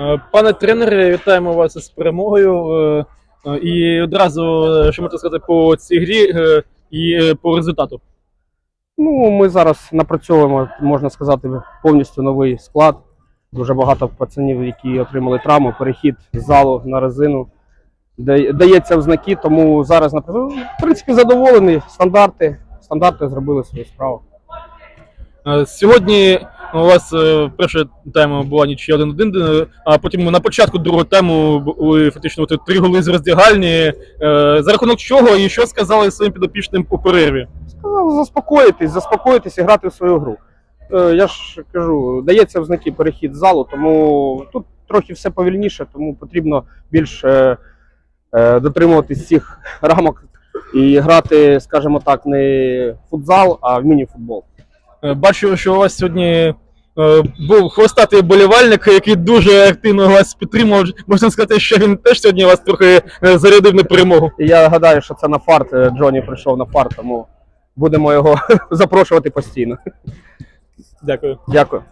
Е, Пане тренере, вітаємо вас із перемогою. Е, е, І одразу, що можете сказати по цій грі і по результату. Ну, ми зараз напрацьовуємо, можна сказати, повністю новий склад. Дуже багато пацанів, які отримали травму, перехід з залу на резину. Дається в знаки, тому зараз напрацьовуємо. В принципі, задоволений. Стандарти. Стандарти зробили свою справу. Сьогодні у вас е, перша тема була нічия 1-1, е, а потім на початку другого тему були фактично три голи з роздягальні. Е, За рахунок чого і що сказали своїм підопічним у перерві? Сказав заспокоїтись, заспокоїтись і грати в свою гру. Я ж кажу, дається в знаки перехід залу, тому тут трохи все повільніше, тому потрібно більш дотримуватись цих рамок і грати, скажімо так, не в футзал, а в міні-футбол. Бачу, що у вас сьогодні був хвостатий болівальник, який дуже активно вас підтримував. Можна сказати, що він теж сьогодні вас трохи е, зарядив на перемогу. І я гадаю, що це на фарт. е, Джоні прийшов на фарт, тому будемо його запрошувати постійно. Дякую. Дякую.